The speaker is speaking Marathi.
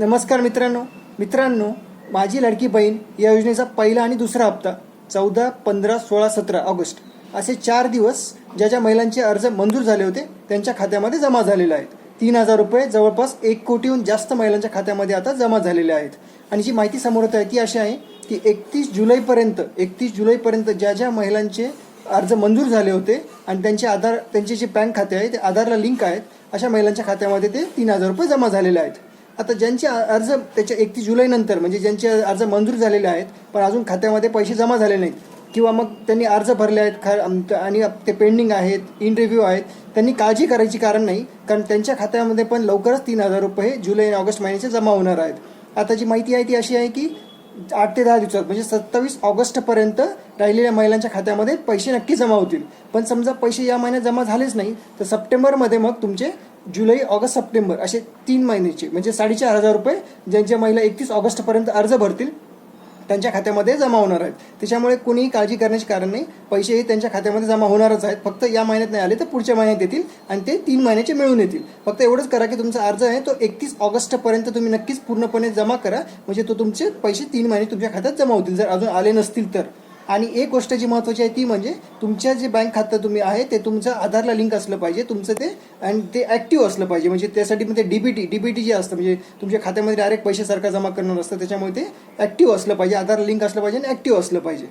नमस्कार मित्रांनो. मित्रांनो माझी लाडकी बहीण या योजनेचा पहिला आणि दुसरा हप्ता चौदा पंधरा सोळा सतरा ऑगस्ट असे चार दिवस ज्या ज्या महिलांचे अर्ज मंजूर झाले होते त्यांच्या खात्यामध्ये जमा झालेले आहेत. तीन हजार रुपये जवळपास एक कोटीहून जास्त महिलांच्या खात्यामध्ये आता जमा झालेले आहेत. आणि जी माहिती समोर होत आहे ती अशी आहे की एकतीस जुलैपर्यंत एकतीस जुलैपर्यंत ज्या ज्या महिलांचे अर्ज मंजूर झाले होते आणि त्यांचे आधार त्यांचे जे बँक खाते आहे ते आधारला लिंक आहेत अशा महिलांच्या खात्यामध्ये ते तीन हजार रुपये जमा झालेले आहेत. आता ज्यांचे अर्ज त्याच्या एकतीस जुलैनंतर म्हणजे ज्यांचे अर्ज मंजूर झालेले आहेत पण अजून खात्यामध्ये पैसे जमा झाले नाहीत किंवा मग त्यांनी अर्ज भरले आहेत खर आणि ते पेंडिंग आहेत इन रिव्ह्यू आहेत त्यांनी काळजी करायची कारण नाही कारण त्यांच्या खात्यामध्ये पण लवकरच तीन हजार रुपये जुलै आणि ऑगस्ट महिन्याचे जमा होणार आहेत. आता जी माहिती आहे ती अशी आहे की आठ ते दहा दिवसात म्हणजे सत्तावीस ऑगस्टपर्यंत राहिलेल्या महिलांच्या खात्यामध्ये पैसे नक्की जमा होतील. पण समजा पैसे या महिन्यात जमा झालेच नाही तर सप्टेंबरमध्ये मग तुमचे जुलै ऑगस्ट सप्टेंबर असे तीन महिन्याचे म्हणजे साडेचार हजार रुपये ज्यांच्या महिला एकतीस ऑगस्टपर्यंत अर्ज भरतील त्यांच्या खात्यामध्ये जमा होणार आहेत. त्याच्यामुळे कोणीही काळजी करण्याचे कारण नाही. पैसे हे त्यांच्या खात्यामध्ये जमा होणारच आहेत. फक्त या महिन्यात नाही आले तर पुढच्या महिन्यात येतील आणि ते तीन महिन्याचे मिळून येतील. फक्त एवढंच करा की तुमचा अर्ज आहे तो एकतीस ऑगस्टपर्यंत तुम्ही नक्कीच पूर्णपणे जमा करा. म्हणजे तो तुमचे पैसे तीन महिने तुमच्या खात्यात जमा होतील. जर अजून आले नसतील तर. आणि एक गोष्ट जी महत्त्वाची आहे ती म्हणजे तुमच्या जे बँक खातं तुम्ही आहे ते तुमचं आधारला लिंक असलं पाहिजे तुमचं ते आणि ते ॲक्टिव्ह असलं पाहिजे. म्हणजे त्यासाठी मग ते डीबीटी डीबीटी जे असतं म्हणजे तुमच्या खात्यामध्ये डायरेक्ट पैसे सरकार जमा करणं नसतं त्याच्यामुळे ते ॲक्टिव्ह असलं पाहिजे आधारला लिंक असलं पाहिजे आणि ॲक्टिव्ह असलं पाहिजे.